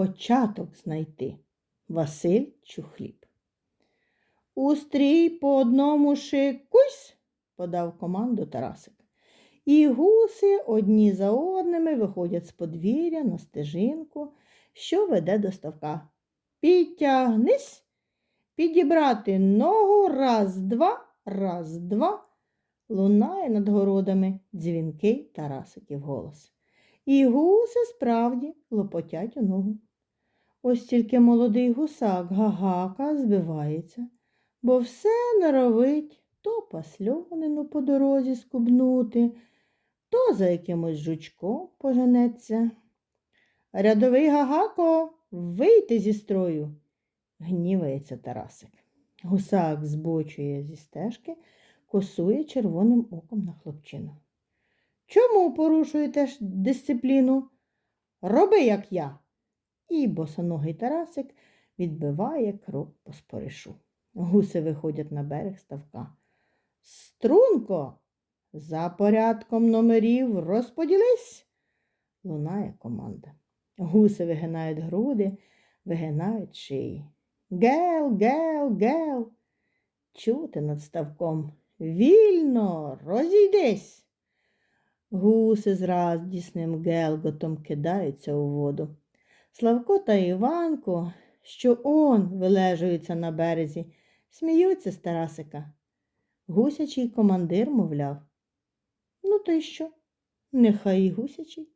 початок знайти. Василь Чухліб. Устрій по одному шикусь, подав команду Тарасик. І гуси одні за одними виходять з подвір'я на стежинку, що веде до ставка. Підтягнись, підібрати ногу, раз, два, раз, два. Лунає над городами дзвінкий Тарасиків голос. І гуси справді лопотять у ногу. Ось тільки молодий гусак гагака збивається, бо все норовить то пасльонину по дорозі скубнути, то за якимось жучком поженеться. Рядовий гагако, вийти зі строю, гнівається Тарасик. Гусак збочує зі стежки, косує червоним оком на хлопчину. Чому порушуєте дисципліну? Роби, як я. І босоногий Тарасик відбиває крок по споришу. Гуси виходять на берег ставка. Струнко, за порядком номерів розподілись, лунає команда. Гуси вигинають груди, вигинають шиї. Гел, гел, гел. Чути над ставком. Вільно, розійдись. Гуси з радісним гелготом кидаються у воду. Славко та Іванко, що он вилежуються на березі, сміються з Тарасика. Гусячий командир мовляв. Ну то й що? Нехай гусячий.